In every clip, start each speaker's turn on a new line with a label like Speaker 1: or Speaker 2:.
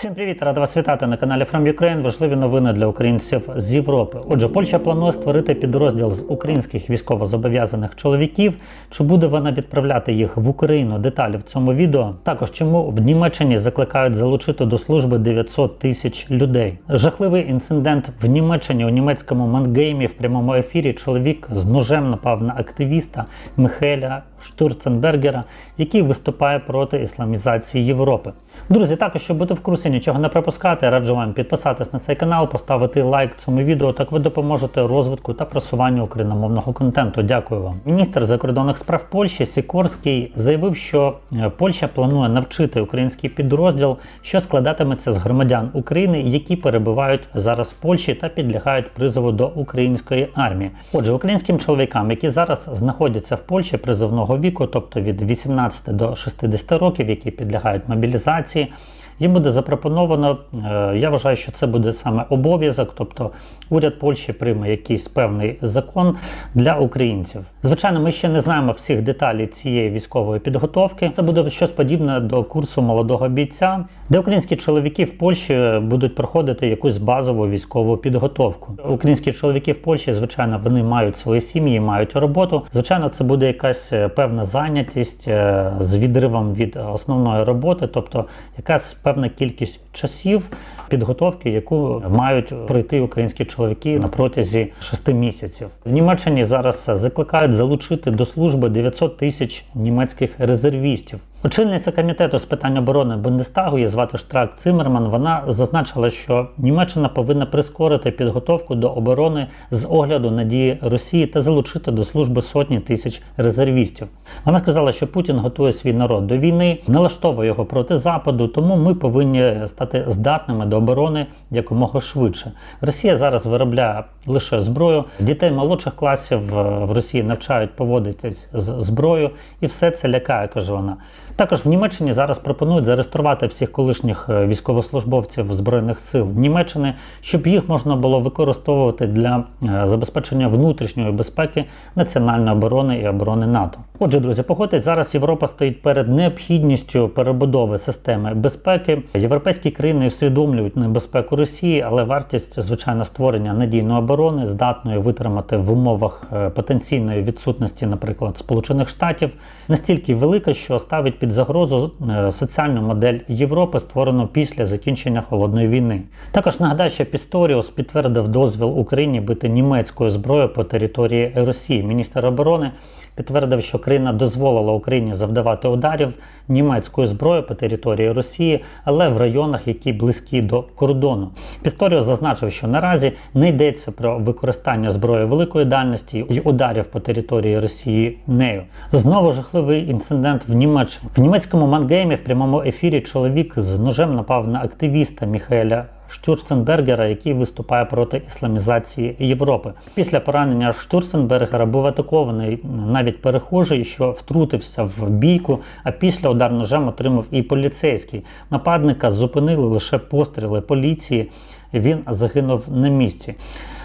Speaker 1: Всім привіт, рада вас вітати на каналі From Ukraine. Важливі новини для українців з Європи. Отже, Польща планує створити підрозділ з українських військовозобов'язаних чоловіків. Чи буде вона відправляти їх в Україну? Деталі в цьому відео. Також чому в Німеччині закликають залучити до служби 900 тисяч людей. Жахливий інцидент в Німеччині у німецькому Мангеймі в прямому ефірі. Чоловік з ножем напав на активіста Михеля Штурценбергера, який виступає проти ісламізації Європи. Друзі, також щоб бути в курсі нічого не пропускати, раджу вам підписатись на цей канал, поставити лайк цьому відео. Так ви допоможете розвитку та просуванню україномовного контенту. Дякую вам. Міністр закордонних справ Польщі Сікорський заявив, що е, Польща планує навчити український підрозділ, що складатиметься з громадян України, які перебувають зараз в Польщі та підлягають призову до української армії. Отже, українським чоловікам, які зараз знаходяться в Польщі призовного віку, тобто від 18 до 60 років, які підлягають мобілізації. Їм буде запропоновано, е, я вважаю, що це буде саме обов'язок, тобто уряд Польщі прийме якийсь певний закон для українців. Звичайно, ми ще не знаємо всіх деталей цієї військової підготовки. Це буде щось подібне до курсу молодого бійця, де українські чоловіки в Польщі будуть проходити якусь базову військову підготовку. Українські чоловіки в Польщі, звичайно, вони мають свої сім'ї, мають роботу. Звичайно, це буде якась е, певна зайнятість е, з відривом від основної роботи, тобто якась певна кількість часів підготовки, яку мають пройти українські чоловіки на протязі шести місяців. В Німеччині зараз закликають залучити до служби 900 тисяч німецьких резервістів. Очільниця комітету з питань оборони Бундестагу, її звати Штрак Цимерман. Вона зазначила, що Німеччина повинна прискорити підготовку до оборони з огляду на дії Росії та залучити до служби сотні тисяч резервістів. Вона сказала, що Путін готує свій народ до війни, налаштовує його проти западу, тому ми повинні стати здатними до оборони якомога швидше. Росія зараз виробляє лише зброю. Дітей молодших класів е, в Росії навчають поводитись з зброєю, і все це лякає, каже вона. Також в Німеччині зараз пропонують зареєструвати всіх колишніх е, військовослужбовців збройних сил Німеччини, щоб їх можна було використовувати для е, забезпечення внутрішньої безпеки, національної оборони і оборони НАТО. Отже, друзі, погодьтесь, зараз Європа стоїть перед необхідністю перебудови системи безпеки. Європейські країни усвідомлюють небезпеку Росії, але вартість звичайно створення надійної оборони, здатною витримати в умовах е, потенційної відсутності, наприклад, Сполучених Штатів, настільки велика, що ставить під загрозу е, соціальну модель Європи, створену після закінчення холодної війни. Також нагадаю, що Пісторіус підтвердив дозвіл Україні бити німецькою зброєю по території Росії. Міністр оборони підтвердив, що країна дозволила Україні завдавати ударів німецькою зброєю по території Росії, але в районах, які близькі до кордону. Пісторіус зазначив, що наразі не йдеться про використання зброї великої дальності і ударів по території Росії нею. Знову жахливий інцидент в Німеччині. В німецькому мангеймі в прямому ефірі чоловік з ножем напав на активіста Міхаеля Штурценбергера, який виступає проти ісламізації Європи. Після поранення Штурценбергера був атакований навіть перехожий, що втрутився в бійку. А після удар ножем отримав і поліцейський. Нападника зупинили лише постріли поліції. Він загинув на місці.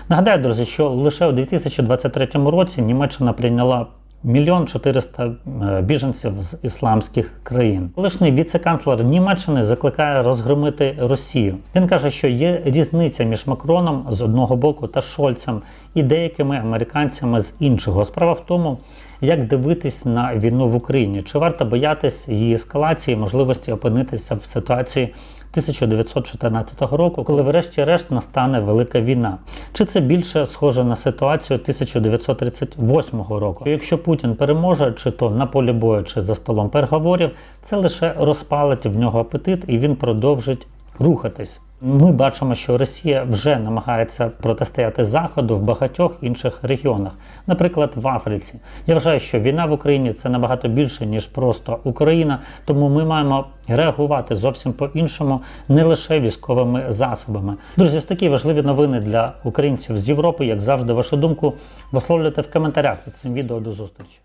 Speaker 1: Нагадаю, друзі, що лише у 2023 році Німеччина прийняла Мільйон 400 е, біженців з ісламських країн. Колишній віце-канцлер Німеччини закликає розгромити Росію. Він каже, що є різниця між Макроном з одного боку та Шольцем і деякими американцями з іншого. Справа в тому, як дивитись на війну в Україні, чи варто боятись її ескалації, можливості опинитися в ситуації 1914 року, коли, врешті-решт, настане велика війна. Чи це більше схоже на ситуацію 1938 року? Якщо Путін переможе, чи то на полі бою, чи за столом переговорів, це лише розпалить в нього апетит і він продовжить рухатись. Ми бачимо, що Росія вже намагається протистояти Заходу в багатьох інших регіонах, наприклад, в Африці. Я вважаю, що війна в Україні це набагато більше, ніж просто Україна, тому ми маємо реагувати зовсім по-іншому, не лише військовими засобами. Друзі, ось такі важливі новини для українців з Європи. Як завжди, вашу думку висловлюйте в коментарях під цим відео. До зустрічі.